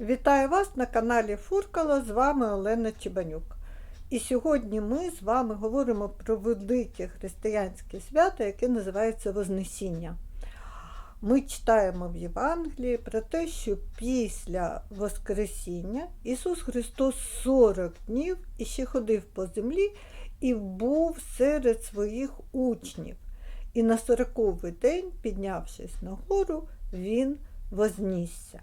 Вітаю вас на каналі Фуркала, з вами Олена Чебанюк. І сьогодні ми з вами говоримо про велике християнське свято, яке називається Вознесіння. Ми читаємо в Євангелії про те, що після Воскресіння Ісус Христос 40 днів іще ходив по землі і був серед своїх учнів. І на сороковий день, піднявшись на гору, Він вознісся.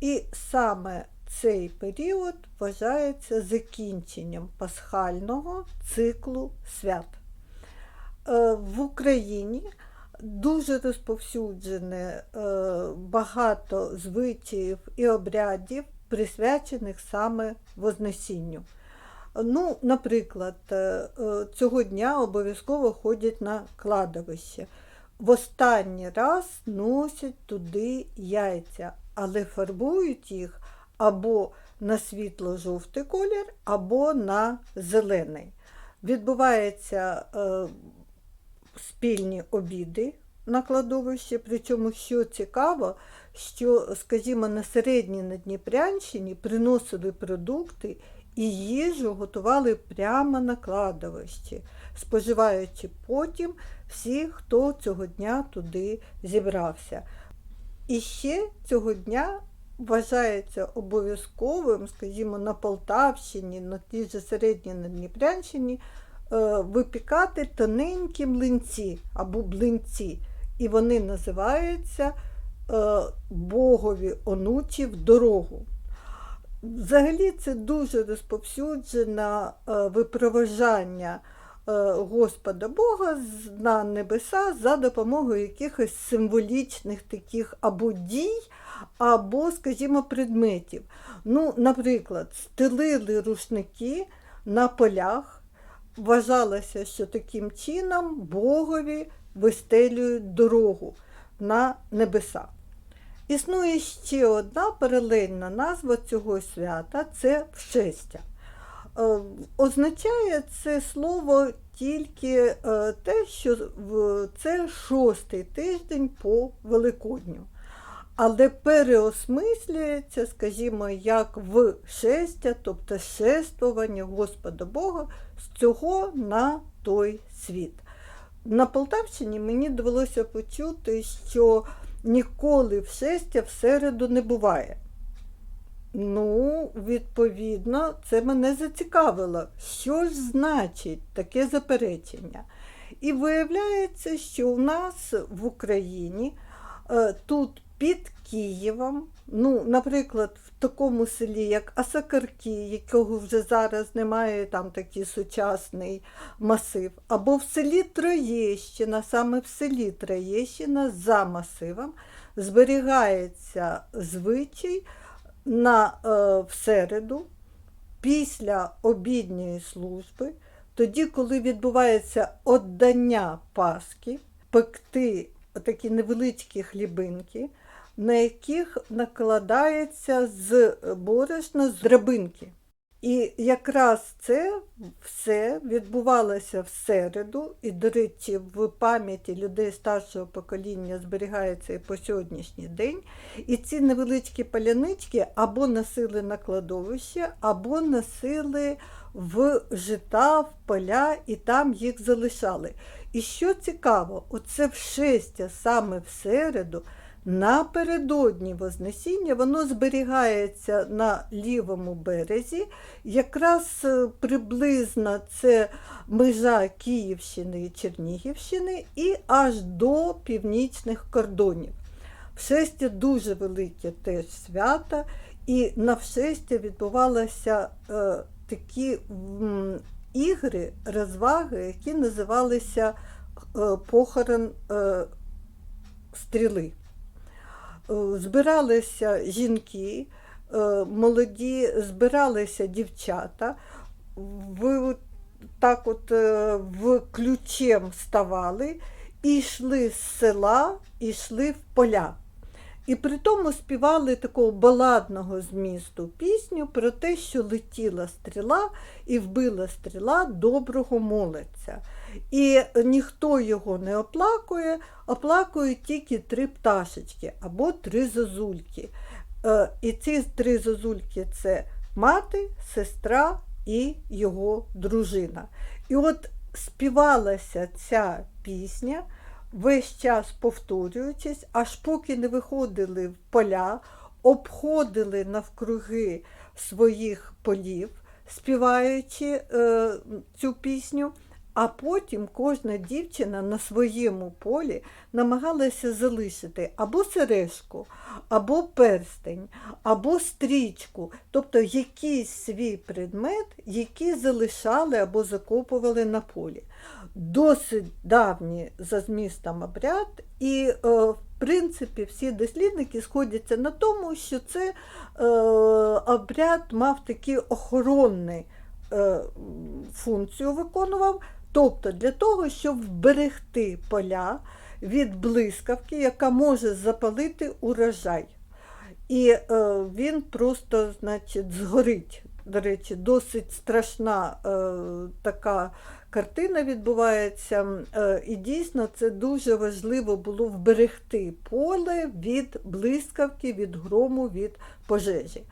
І саме цей період вважається закінченням пасхального циклу свят. Е, В Україні дуже розповсюджене е, багато звичаїв і обрядів, присвячених саме Вознесінню. Ну, наприклад, е, цього дня обов'язково ходять на кладовище. В останній раз носять туди яйця, але фарбують їх або на світло-жовтий колір, або на зелений. Відбуваються е, спільні обіди на кладовищі, причому, що цікаво, що, скажімо, на середній Надніпрянщині приносили продукти і їжу готували прямо на кладовищі, споживаючи потім всі, хто цього дня туди зібрався. І ще цього дня вважається обов'язковим, скажімо, на Полтавщині, на тій же середній Надніпрянщині, е, випікати тоненькі млинці або блинці. І вони називаються е, Богові онучі в дорогу. Взагалі це дуже розповсюджене випроважання Господа Бога на небеса за допомогою якихось символічних таких або дій, або, скажімо, предметів. Ну, наприклад, стелили рушники на полях. Вважалося, що таким чином Богові вистелюють дорогу на небеса. Існує ще одна паралельна назва цього свята це вшестя. Е, Означає це слово тільки е, те, що це шостий тиждень по Великодню. Але переосмислюється, скажімо, як в шестя, тобто шествування Господа Бога з цього на той світ. На Полтавщині мені довелося почути, що ніколи в шестя в середу не буває. Ну, відповідно, це мене зацікавило. Що ж значить таке заперечення? І виявляється, що у нас в Україні е, тут під Києвом, ну, наприклад, в такому селі, як Асакарки, якого вже зараз немає, там такий сучасний масив, або в селі Троєщина, саме в селі Троєщина за масивом зберігається звичай на е, в середу після обідньої служби, тоді, коли відбувається отдання Пасхи, пекти такі невеличкі хлібинки, на яких накладається з борошна з драбинки. І якраз це все відбувалося в середу, і, до речі, в пам'яті людей старшого покоління зберігається і по сьогоднішній день. І ці невеличкі палянички або носили на кладовище, або носили в жита, в поля, і там їх залишали. І що цікаво, оце вшестя саме в середу. Напередодні Вознесіння воно зберігається на лівому березі, якраз е, приблизно це межа Київщини і Чернігівщини і аж до північних кордонів. Вшестя дуже велике теж свято, і на вшестя відбувалися е, такі м, ігри, розваги, які називалися е, похорон е, стріли. Е, збиралися жінки, е, молоді, збиралися дівчата, ви так от е, в ключем ставали і йшли з села, і йшли в поля. І при тому співали такого баладного змісту пісню про те, що летіла стріла і вбила стріла доброго молодця. І ніхто його не оплакує, оплакують тільки три пташечки або три зозульки. Е, І ці три зозульки це мати, сестра і його дружина. І от співалася ця пісня, весь час повторюючись, аж поки не виходили в поля, обходили навкруги своїх полів, співаючи е, цю пісню. А потім кожна дівчина на своєму полі намагалася залишити або сережку, або перстень, або стрічку, тобто якийсь свій предмет, який залишали або закопували на полі. Досить давній за змістом обряд, і, е, в принципі, всі дослідники сходяться на тому, що це е, обряд мав такий охоронний е, функцію виконував. Тобто для того, щоб вберегти поля від блискавки, яка може запалити урожай. І е, він просто, значить, згорить. До речі, досить страшна е, така картина відбувається. Е, і дійсно це дуже важливо було вберегти поле від блискавки, від грому, від пожежі.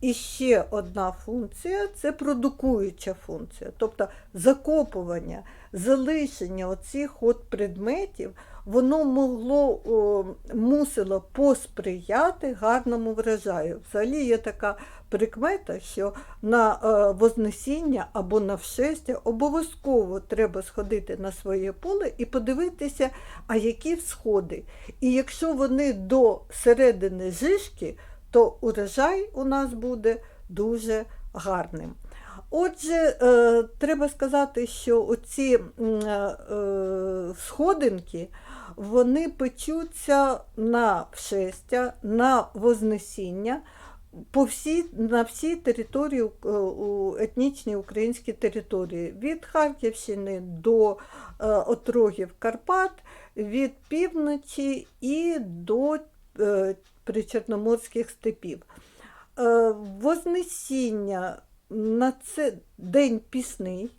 І ще одна функція це продукуюча функція, тобто закопування, залишення оцих от предметів, воно могло, о, мусило посприяти гарному врожаю. Взагалі є така прикмета, що на е, Вознесіння або на вшестя обов'язково треба сходити на своє поле і подивитися, а які всходи. І якщо вони до середини жишки, то урожай у нас буде дуже гарним. Отже, е, треба сказати, що оці е, е, сходинки вони печуться на вшестя, на вознесіння по всій, на всій території, етнічній українській території, від Харківщини до отрогів Карпат, від півночі і до причорноморських степів. Вознесіння на це день пісний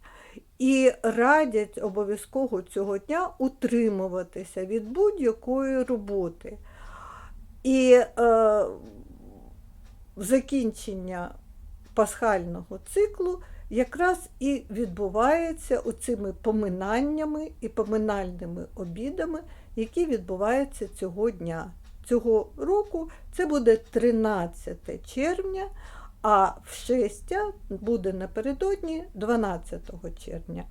і радять обов'язково цього дня утримуватися від будь-якої роботи. І е, закінчення пасхального циклу якраз і відбувається оцими поминаннями і поминальними обідами, які відбуваються цього дня. Цього року це буде 13 червня, а вшестя буде напередодні 12 червня.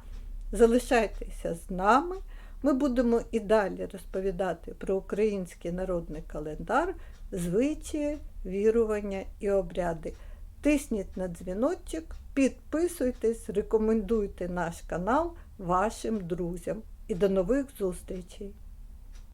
Залишайтеся з нами. Ми будемо і далі розповідати про український народний календар, звичаї, вірування і обряди. Тисніть на дзвіночок, підписуйтесь, рекомендуйте наш канал вашим друзям. І до нових зустрічей!